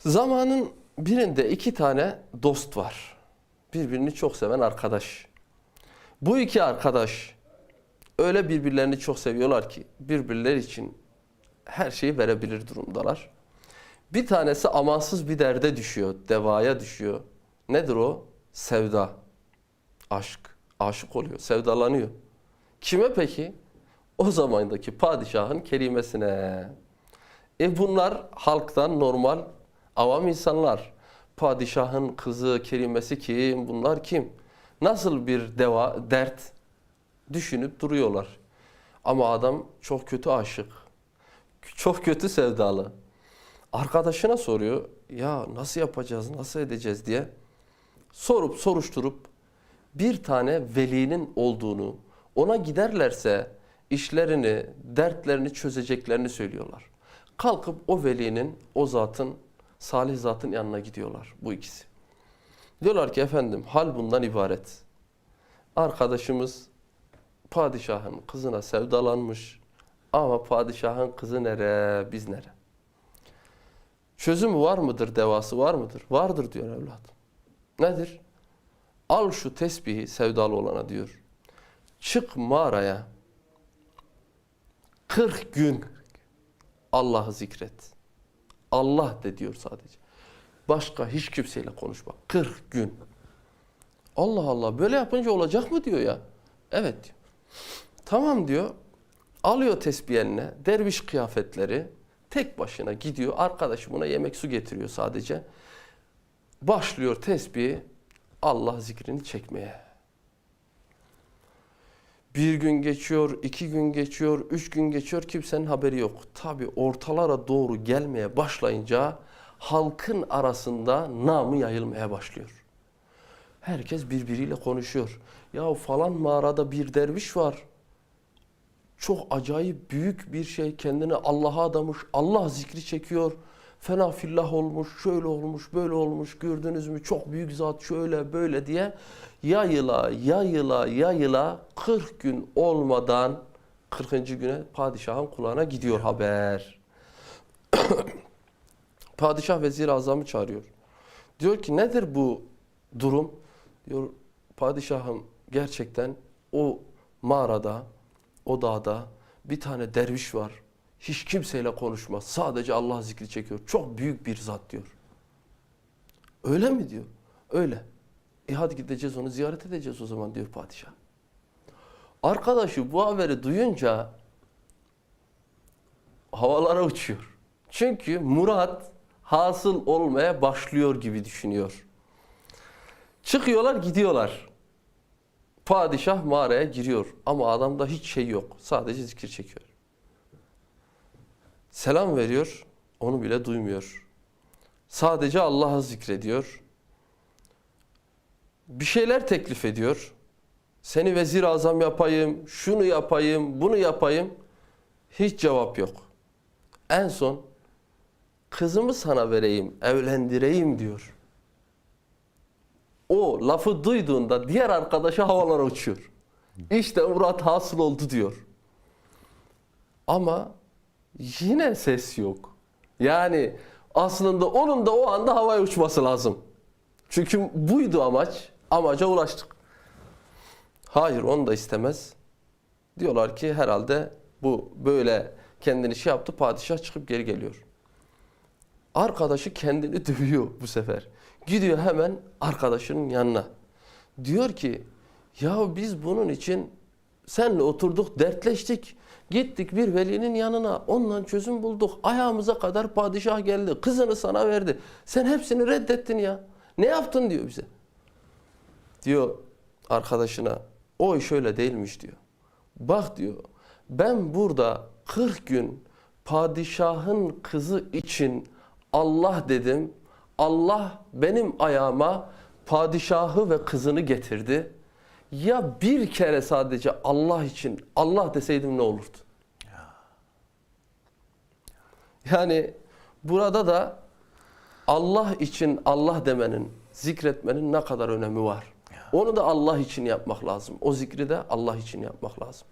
Zamanın birinde iki tane dost var. Birbirini çok seven arkadaş. Bu iki arkadaş öyle birbirlerini çok seviyorlar ki birbirleri için her şeyi verebilir durumdalar. Bir tanesi amansız bir derde düşüyor, devaya düşüyor. Nedir o? Sevda, aşk, aşık oluyor, sevdalanıyor. Kime peki? O zamandaki padişahın kerimesine. E bunlar halktan normal avam insanlar. Padişahın kızı kerimesi kim? Bunlar kim? Nasıl bir deva, dert düşünüp duruyorlar. Ama adam çok kötü aşık. Çok kötü sevdalı. Arkadaşına soruyor. Ya nasıl yapacağız, nasıl edeceğiz diye. Sorup soruşturup bir tane velinin olduğunu, ona giderlerse işlerini, dertlerini çözeceklerini söylüyorlar. Kalkıp o velinin, o zatın, salih zatın yanına gidiyorlar bu ikisi. Diyorlar ki efendim hal bundan ibaret. Arkadaşımız padişahın kızına sevdalanmış ama padişahın kızı nere, biz nere? Çözümü var mıdır, devası var mıdır? Vardır diyor evladım. Nedir? Al şu tesbihi sevdalı olana diyor. Çık mağaraya. 40 gün Allah'ı zikret. Allah de diyor sadece. Başka hiç kimseyle konuşma. 40 gün. Allah Allah böyle yapınca olacak mı diyor ya. Evet diyor. Tamam diyor. Alıyor tesbih eline. Derviş kıyafetleri. Tek başına gidiyor. Arkadaşı buna yemek su getiriyor sadece. Başlıyor tesbihi Allah zikrini çekmeye. Bir gün geçiyor, iki gün geçiyor, üç gün geçiyor kimsenin haberi yok. Tabi ortalara doğru gelmeye başlayınca halkın arasında namı yayılmaya başlıyor. Herkes birbiriyle konuşuyor. Ya falan mağarada bir derviş var. Çok acayip büyük bir şey kendini Allah'a adamış. Allah zikri çekiyor. Fena fillah olmuş, şöyle olmuş, böyle olmuş. Gördünüz mü çok büyük zat şöyle böyle diye yayıla yayıla yayıla 40 gün olmadan 40. güne padişahın kulağına gidiyor haber. Padişah vezir azamı çağırıyor. Diyor ki nedir bu durum? Diyor padişahım gerçekten o mağarada, o dağda bir tane derviş var. Hiç kimseyle konuşmaz. Sadece Allah zikri çekiyor. Çok büyük bir zat diyor. Öyle mi diyor? Öyle. E hadi gideceğiz onu ziyaret edeceğiz o zaman diyor padişah. Arkadaşı bu haberi duyunca havalara uçuyor. Çünkü Murat hasıl olmaya başlıyor gibi düşünüyor. Çıkıyorlar gidiyorlar. Padişah mağaraya giriyor ama adamda hiç şey yok. Sadece zikir çekiyor. Selam veriyor, onu bile duymuyor. Sadece Allah'ı zikrediyor. Bir şeyler teklif ediyor. Seni vezir azam yapayım, şunu yapayım, bunu yapayım. Hiç cevap yok. En son kızımı sana vereyim, evlendireyim diyor. O lafı duyduğunda diğer arkadaşı havalara uçuyor. İşte Murat hasıl oldu diyor. Ama yine ses yok. Yani aslında onun da o anda havaya uçması lazım. Çünkü buydu amaç. Amaca ulaştık. Hayır onu da istemez. Diyorlar ki herhalde bu böyle kendini şey yaptı padişah çıkıp geri geliyor. Arkadaşı kendini dövüyor bu sefer. Gidiyor hemen arkadaşının yanına. Diyor ki ya biz bunun için senle oturduk dertleştik. Gittik bir velinin yanına ondan çözüm bulduk. Ayağımıza kadar padişah geldi. Kızını sana verdi. Sen hepsini reddettin ya. Ne yaptın diyor bize. Diyor arkadaşına o iş öyle değilmiş diyor. Bak diyor ben burada 40 gün padişahın kızı için Allah dedim. Allah benim ayağıma padişahı ve kızını getirdi. Ya bir kere sadece Allah için Allah deseydim ne olurdu? Yani burada da Allah için Allah demenin, zikretmenin ne kadar önemi var. Onu da Allah için yapmak lazım. O zikri de Allah için yapmak lazım.